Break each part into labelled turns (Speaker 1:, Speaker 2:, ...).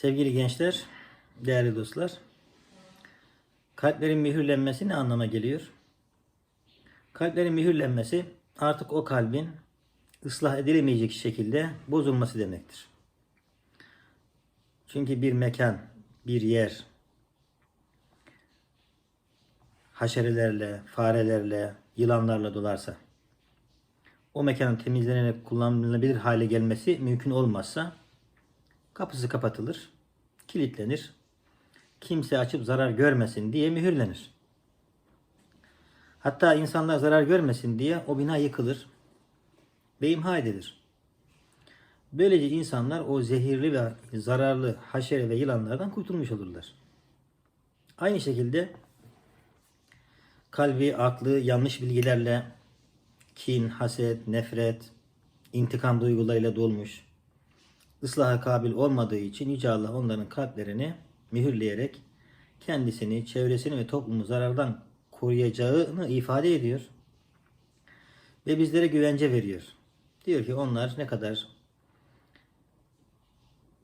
Speaker 1: Sevgili gençler, değerli dostlar. Kalplerin mühürlenmesi ne anlama geliyor? Kalplerin mühürlenmesi artık o kalbin ıslah edilemeyecek şekilde bozulması demektir. Çünkü bir mekan, bir yer haşerelerle, farelerle, yılanlarla dolarsa o mekanın temizlenerek kullanılabilir hale gelmesi mümkün olmazsa kapısı kapatılır, kilitlenir. Kimse açıp zarar görmesin diye mühürlenir. Hatta insanlar zarar görmesin diye o bina yıkılır ve edilir. Böylece insanlar o zehirli ve zararlı haşere ve yılanlardan kurtulmuş olurlar. Aynı şekilde kalbi, aklı yanlış bilgilerle kin, haset, nefret, intikam duygularıyla dolmuş, ıslaha kabil olmadığı için Yüce Allah onların kalplerini mühürleyerek kendisini, çevresini ve toplumu zarardan koruyacağını ifade ediyor. Ve bizlere güvence veriyor. Diyor ki onlar ne kadar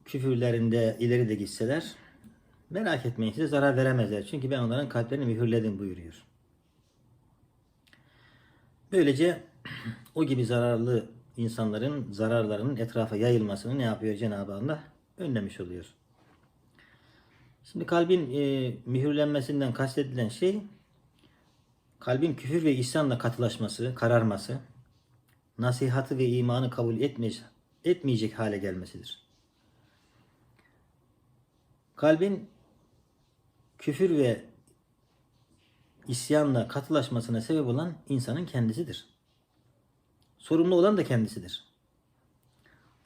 Speaker 1: küfürlerinde ileri de gitseler merak etmeyin size zarar veremezler. Çünkü ben onların kalplerini mühürledim buyuruyor. Böylece o gibi zararlı insanların zararlarının etrafa yayılmasını ne yapıyor Cenab-ı Allah? Önlemiş oluyor. Şimdi kalbin e, mühürlenmesinden kastedilen şey kalbin küfür ve isyanla katılaşması, kararması, nasihatı ve imanı kabul etmeyecek, etmeyecek hale gelmesidir. Kalbin küfür ve isyanla katılaşmasına sebep olan insanın kendisidir. Sorumlu olan da kendisidir.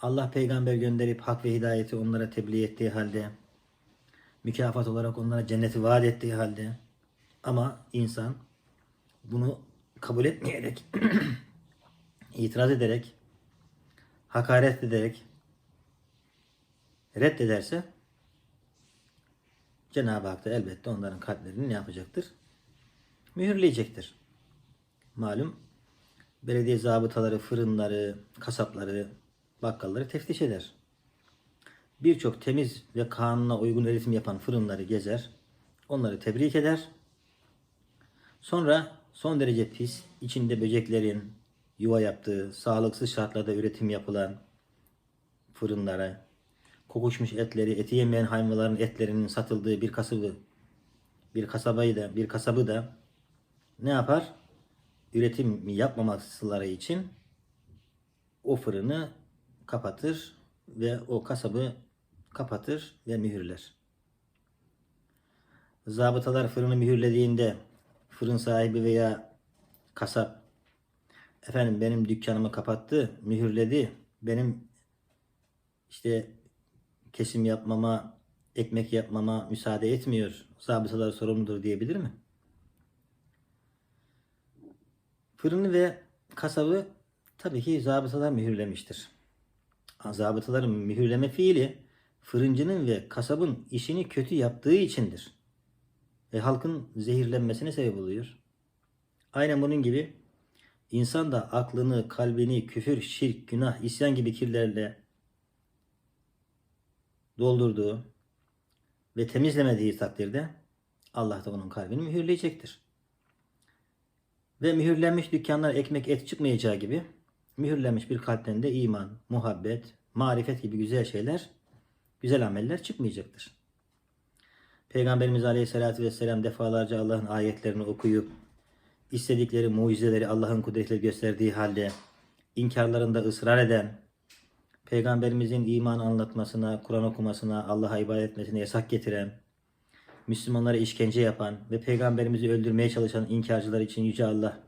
Speaker 1: Allah peygamber gönderip hak ve hidayeti onlara tebliğ ettiği halde, mükafat olarak onlara cenneti vaat ettiği halde ama insan bunu kabul etmeyerek, itiraz ederek, hakaret ederek reddederse Cenab-ı Hak da elbette onların kalplerini ne yapacaktır? Mühürleyecektir. Malum belediye zabıtaları, fırınları, kasapları, bakkalları teftiş eder. Birçok temiz ve kanuna uygun üretim yapan fırınları gezer, onları tebrik eder. Sonra son derece pis, içinde böceklerin yuva yaptığı, sağlıksız şartlarda üretim yapılan fırınlara, kokuşmuş etleri, eti yemeyen hayvanların etlerinin satıldığı bir kasabı, bir kasabayı da, bir kasabı da ne yapar? Üretim yapmamasıları için o fırını kapatır ve o kasabı kapatır ve mühürler. Zabıtalar fırını mühürlediğinde fırın sahibi veya kasap efendim benim dükkanımı kapattı, mühürledi. Benim işte kesim yapmama, ekmek yapmama müsaade etmiyor. Zabıtalar sorumludur diyebilir mi? Fırını ve kasabı tabii ki zabıtalar mühürlemiştir. Zabıtaların mühürleme fiili fırıncının ve kasabın işini kötü yaptığı içindir. Ve halkın zehirlenmesine sebep oluyor. Aynen bunun gibi insan da aklını, kalbini küfür, şirk, günah, isyan gibi kirlerle doldurduğu ve temizlemediği takdirde Allah da onun kalbini mühürleyecektir. Ve mühürlenmiş dükkanlar ekmek et çıkmayacağı gibi mühürlenmiş bir kalpten de iman, muhabbet, marifet gibi güzel şeyler, güzel ameller çıkmayacaktır. Peygamberimiz Aleyhisselatü Vesselam defalarca Allah'ın ayetlerini okuyup istedikleri mucizeleri Allah'ın kudretiyle gösterdiği halde inkarlarında ısrar eden, Peygamberimizin iman anlatmasına, Kur'an okumasına, Allah'a ibadet etmesine yasak getiren, Müslümanlara işkence yapan ve peygamberimizi öldürmeye çalışan inkarcılar için Yüce Allah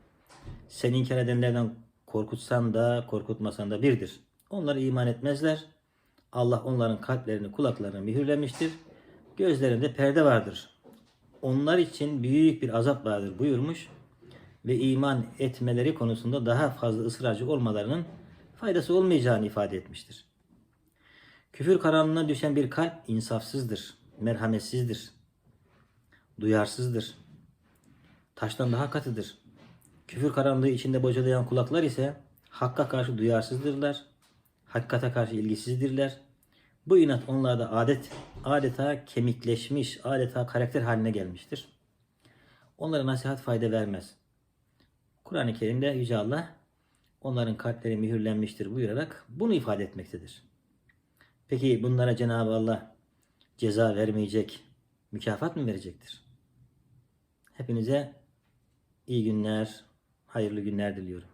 Speaker 1: sen inkar edenlerden korkutsan da korkutmasan da birdir. Onlar iman etmezler. Allah onların kalplerini kulaklarını mühürlemiştir. Gözlerinde perde vardır. Onlar için büyük bir azap vardır buyurmuş ve iman etmeleri konusunda daha fazla ısrarcı olmalarının faydası olmayacağını ifade etmiştir. Küfür karanlığına düşen bir kalp insafsızdır, merhametsizdir duyarsızdır. Taştan daha katıdır. Küfür karanlığı içinde bocalayan kulaklar ise hakka karşı duyarsızdırlar. Hakikate karşı ilgisizdirler. Bu inat onlarda adet adeta kemikleşmiş, adeta karakter haline gelmiştir. Onlara nasihat fayda vermez. Kur'an-ı Kerim'de Yüce Allah onların kalpleri mühürlenmiştir buyurarak bunu ifade etmektedir. Peki bunlara Cenab-ı Allah ceza vermeyecek, mükafat mı verecektir? Hepinize iyi günler, hayırlı günler diliyorum.